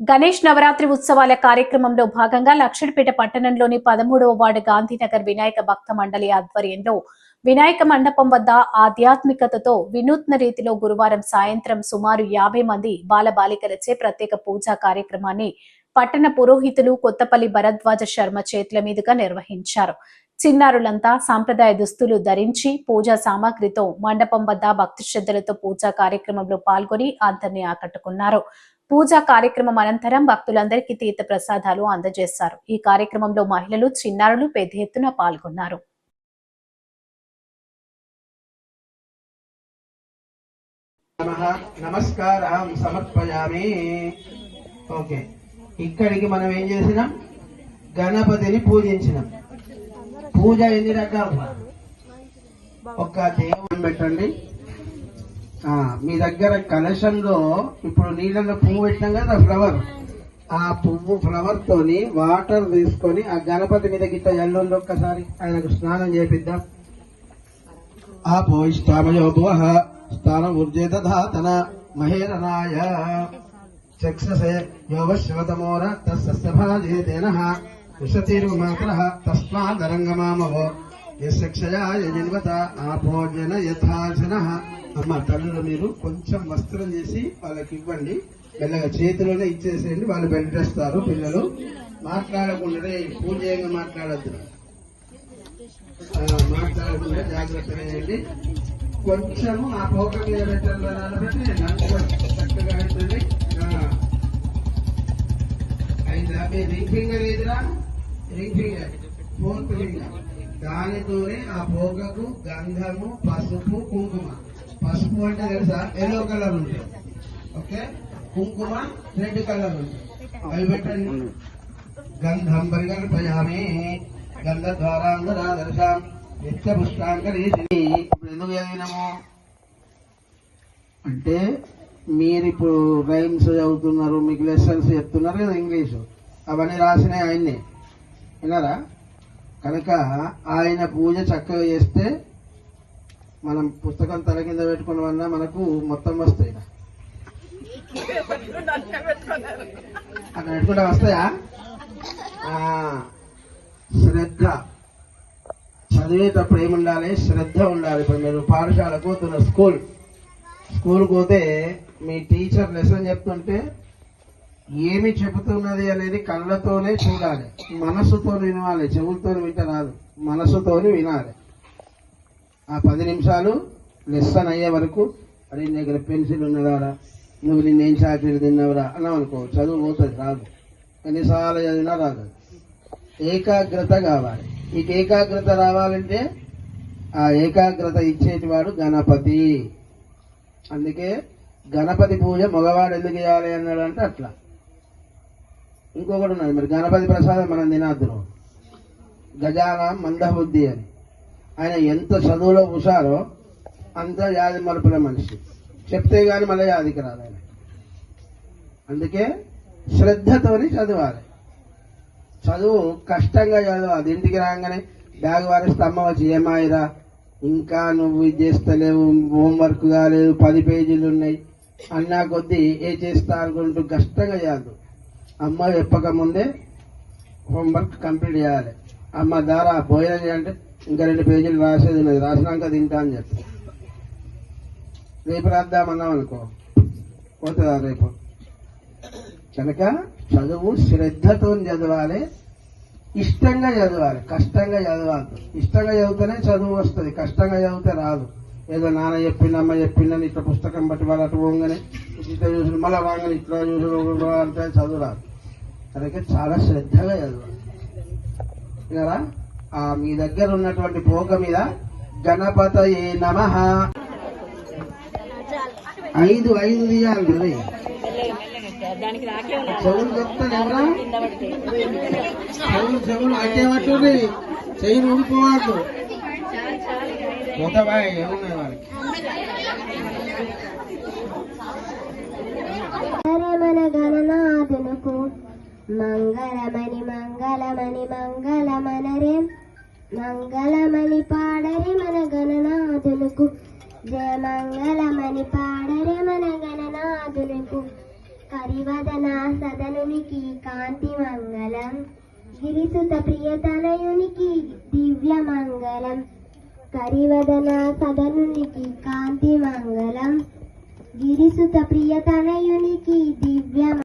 గణేష్ నవరాత్రి ఉత్సవాల కార్యక్రమంలో భాగంగా లక్షడిపేట పట్టణంలోని పదమూడవ వార్డు గాంధీనగర్ వినాయక భక్త మండలి ఆధ్వర్యంలో వినాయక మండపం వద్ద ఆధ్యాత్మికతతో వినూత్న రీతిలో గురువారం సాయంత్రం సుమారు యాభై మంది బాలబాలికలచే ప్రత్యేక పూజా కార్యక్రమాన్ని పట్టణ పురోహితులు కొత్తపల్లి భరద్వాజ శర్మ చేతుల మీదుగా నిర్వహించారు. చిన్నారులంతా సాంప్రదాయ దుస్తులు ధరించి పూజా సామాగ్రితో మండపం వద్ద భక్తి శ్రద్ధలతో పూజా కార్యక్రమంలో పాల్గొని అందరినీ ఆకట్టుకున్నారు. పూజా కార్యక్రమం అనంతరం భక్తులందరికీ తీర్థ ప్రసాదాలు అందజేశారు. ఈ కార్యక్రమంలో మహిళలు చిన్నారులు పెద్ద ఎత్తున పాల్గొన్నారు. నమస్కారం సమర్పయామి. ఓకే. ఇక్కడికి మనం ఏం చేసినాం? గణపతిని పూజించినాం. పూజ ఎన్ని రకాలు? ఒక దేవుని పెట్టండి. మీ దగ్గర కలశంలో ఇప్పుడు నీళ్ళలో పువ్వు పెట్టినాం కదా ఫ్లవర్ ఆ పువ్వు ఫ్లవర్ తోని వాటర్ తీసుకొని ఆ గణపతి మీద గిట్ట ఎల్లుండి ఒక్కసారి ఆయనకు స్నానం చేపిద్దాం. ఆపోయిష్టామయో భువః స్థానం ఊర్జేదధాతన మహేరనాయ. చక్షసే యోగశివతమోర తస్సభాజేతేన విశతిర్మాత్ర తస్మాదరంగమామవో. యక్షయాయ జన్వత ఆపోజన యథాజన అమ్మ తల్లులు మీరు కొంచెం వస్త్రం చేసి వాళ్ళకి ఇవ్వండి. మెల్లగా చేతిలోనే ఇచ్చేసేయండి వాళ్ళు బెల్టేస్తారు పిల్లలు. మాట్లాడకుండా పూజయంగా మాట్లాడద్దు. మాట్లాడకుండా జాగ్రత్తగా చేయండి. కొంచెము ఆ పోక మీద పెట్టాలి చక్కగా అవుతుంది ఆ. అయిందా? మీ రింగ్ ఫింగర్ ఏదిరా? Ring finger. Fourth finger. దానితోనే ఆ పోకకు గంధము పసుపు కుంకుమ. పసుపు అంటే తెలుసా? ఎల్లో కలర్ ఉంటుంది. ఓకే కుంకుమ రెడ్ కలర్ ఉంటుంది. అవి పెట్టండి. గంధం పరిగణపయామి గంధ ద్వారాంగరాదర్శాం నిత్య పుష్టాంకరీ ఇప్పుడు ఎందుకు చదివినాము? అంటే మీరు ఇప్పుడు రైమ్స్ చదువుతున్నారు మీకు లెసన్స్ చెప్తున్నారు కదా ఇంగ్లీషు. అవన్నీ రాసినాయి ఆయన్నే. విన్నారా? కనుక ఆయన పూజ చక్కగా చేస్తే మనం పుస్తకం తల కింద పెట్టుకున్నామన్నా మనకు మొత్తం వస్తాయి. అక్కడ పెట్టుకుంటే వస్తాయా? ఆ, శ్రద్ధ. చదివేటప్పుడు ఏముండాలి? శ్రద్ధ ఉండాలి. ఇప్పుడు మీరు పాఠశాలకు పోతున్న స్కూల్. స్కూల్ పోతే మీ టీచర్ లెసన్ చెప్తుంటే ఏమి చెబుతున్నది అనేది కళ్ళతోనే చూడాలి. మనసుతో వినాలి. చెవులతో వింట రాదు. మనసుతోని వినాలి. ఆ పది నిమిషాలు లెస్సన్ అయ్యే వరకు అరే నీ దగ్గర పెన్సిల్ ఉన్నదారా? నువ్వు నిన్నేం చాకరీ తిన్నావురా? అన్నాం అనుకో చదువు పోతుంది రాదు. ఎన్నిసార్లు చదివినా రాదు ఏకాగ్రత కావాలి. నీకు ఏకాగ్రత రావాలంటే ఆ ఏకాగ్రత ఇచ్చేటివాడు గణపతి. అందుకే గణపతి పూజ మగవాడు ఎందుకు చేయాలి అన్నాడు అంటే అట్లా. ఇంకొకటి ఉన్నది మరి గణపతి ప్రసాదం మనం తినాద్దు గజానా మందబుద్ధి అని. ఆయన ఎంత చదువులో ఉసారో అంత యాది మలుపుల మనిషి. చెప్తే గాని మళ్ళీ యాదికి రాదు ఆయన. అందుకే శ్రద్ధతోని చదవాలి. చదువు కష్టంగా చదవాలి. ఇంటికి రాగానే బ్యాగ్ వారిస్తే అమ్మ వచ్చి ఏమాయిరా ఇంకా నువ్వు ఇది చేస్తలేవు హోంవర్క్ కాలేదు పది పేజీలు ఉన్నాయి. అన్నా కొద్దీ ఏ చేస్తా అనుకుంటూ కష్టంగా చేయాలి అమ్మ చెప్పక ముందే హోంవర్క్ కంప్లీట్ చేయాలి. అమ్మ దారా భోజనం చేయాలంటే ఇంకా రెండు పేజీలు రాసేది లేదు. రాసినాక తింటా అని చెప్పి. రేపు రాద్దామన్నాం అనుకో. పోతుందా రేపు? కనుక చదువు శ్రద్ధతో చదవాలి ఇష్టంగా చదవాలి కష్టంగా చదవద్దు ఇష్టంగా చదివితేనే చదువు వస్తుంది కష్టంగా చదివితే రాదు. ఏదో నాన్న చెప్పిండు అమ్మ చెప్పిండని ఇట్లా పుస్తకం బట్టి వాళ్ళు అటు పోగానే ఇట్లా చూసి మళ్ళీ వాగానే ఇట్లా చూసి అంటే చదువు రాదు. అందుకే చాలా శ్రద్ధగా చదవాలి. కదా మీ దగ్గర ఉన్నటువంటి పోక మీద గణపతయే నమ. ఐదు ఐదు తీయాలి మరి చెవులు చెప్తాను ఎవరా? చెవులు చెవులు అట్టే చెయ్యి ఊడిపోవద్దు. పోతా బాయ్ ఏమున్నాయి వాళ్ళకి? మన గణనాథులకు మంగళమణి మంగళమణి మంగళమనరే మంగళమణి పాడరి మన గణనాథులకు. జయ మంగళమణి పాడరి మన గణనాథులకు. కరివదన సదనునికి కాంతి మంగళం. గిరిసుత ప్రియతనయునికి దివ్య మంగళం. కరివదన సదనునికి కాంతి మంగళం. గిరిసుత ప్రియతనయునికి దివ్య